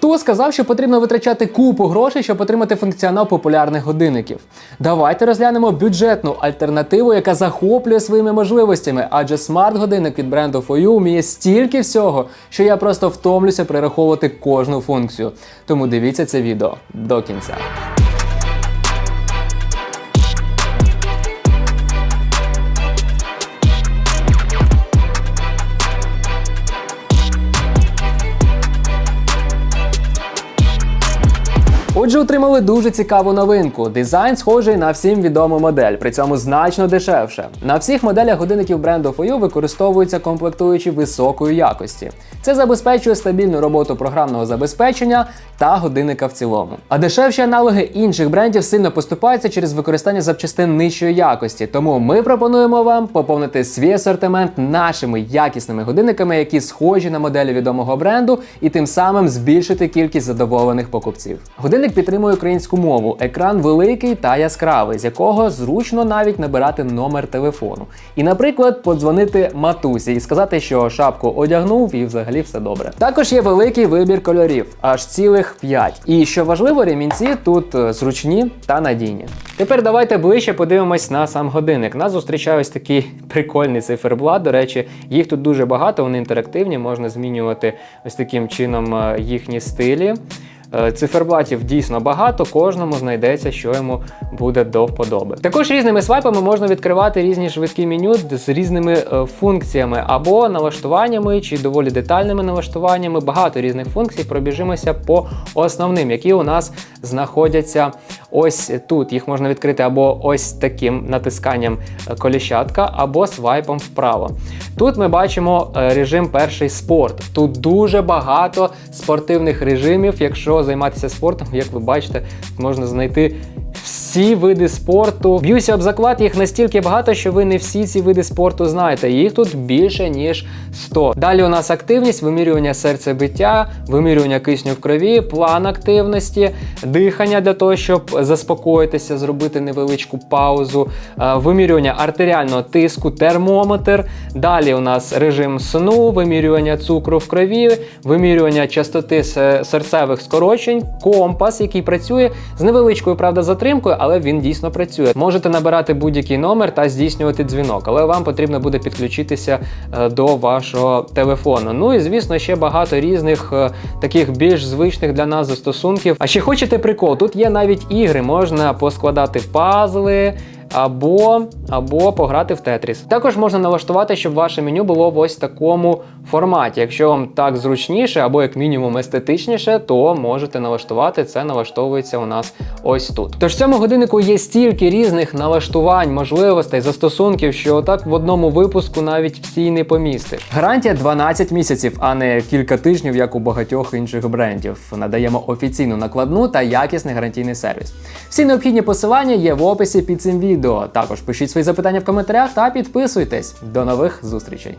Хто сказав, що потрібно витрачати купу грошей, щоб отримати функціонал популярних годинників? Давайте розглянемо бюджетну альтернативу, яка захоплює своїми можливостями, адже смарт-годинник від бренду FOU вміє стільки всього, що я просто втомлюся перераховувати кожну функцію. Тому дивіться це відео до кінця. Отже, отримали дуже цікаву новинку. Дизайн схожий на всім відому модель, при цьому значно дешевше. На всіх моделях годинників бренду FOU використовуються комплектуючі високої якості. Це забезпечує стабільну роботу програмного забезпечення та годинника в цілому. А дешевші аналоги інших брендів сильно поступаються через використання запчастин нижчої якості. Тому ми пропонуємо вам поповнити свій асортимент нашими якісними годинниками, які схожі на моделі відомого бренду, і тим самим збільшити кількість задоволених покупців. Годинник підтримує українську мову, екран великий та яскравий, з якого зручно навіть набирати номер телефону. І, наприклад, подзвонити матусі і сказати, що шапку одягнув і взагалі все добре. Також є великий вибір кольорів, аж цілих 5. І що важливо, ремінці тут е, зручні та надійні. Тепер давайте ближче подивимось на сам годинник. Нас зустрічає ось такий прикольний циферблат. До речі, їх тут дуже багато, вони інтерактивні, можна змінювати ось таким чином е, їхні стилі. Е, Циферблатів дійсно багато, кожному знайдеться, що йому буде до вподоби. Також різними свайпами можна відкривати різні швидкі меню з різними е, функціями або налаштуваннями чи доволі детальними налаштуваннями. Багато різних функцій. Пробіжимося по основним, які у нас знаходяться ось тут. Їх можна відкрити або ось таким натисканням е, коліщатка, або свайпом вправо. Тут ми бачимо режим перший спорт. Тут дуже багато спортивних режимів. Якщо займатися спортом, як ви бачите, можна знайти всі види спорту. Б'юся об заклад, їх настільки багато, що ви не всі ці види спорту знаєте. Їх тут більше ніж 100. Далі у нас активність, вимірювання серцебиття, вимірювання кисню в крові, план активності, дихання для того, щоб заспокоїтися, зробити невеличку паузу, е, вимірювання артеріального тиску, термометр. Далі у нас режим сну, вимірювання цукру в крові, вимірювання частоти серцевих скорочень, компас, який працює з невеличкою, правда, затримкою, але він дійсно працює. Можете набирати будь-який номер та здійснювати дзвінок, але вам потрібно буде підключитися е, до вашого телефону. Ну і звісно, ще багато різних е, таких більш звичних для нас застосунків. А ще хочете прикол? Тут є навіть ігри, можна поскладати пазли. Або, або пограти в Тетріс. Також можна налаштувати, щоб ваше меню було в ось такому форматі. Якщо вам так зручніше, або як мінімум естетичніше, то можете налаштувати. Це налаштовується у нас ось тут. Тож в цьому годиннику є стільки різних налаштувань, можливостей, застосунків, що так в одному випуску навіть всі не помістиш. Гарантія 12 місяців, а не кілька тижнів, як у багатьох інших брендів. Надаємо офіційну накладну та якісний гарантійний сервіс. Всі необхідні посилання є в описі під цим відео. Також пишіть свої запитання в коментарях та підписуйтесь. До нових зустрічей!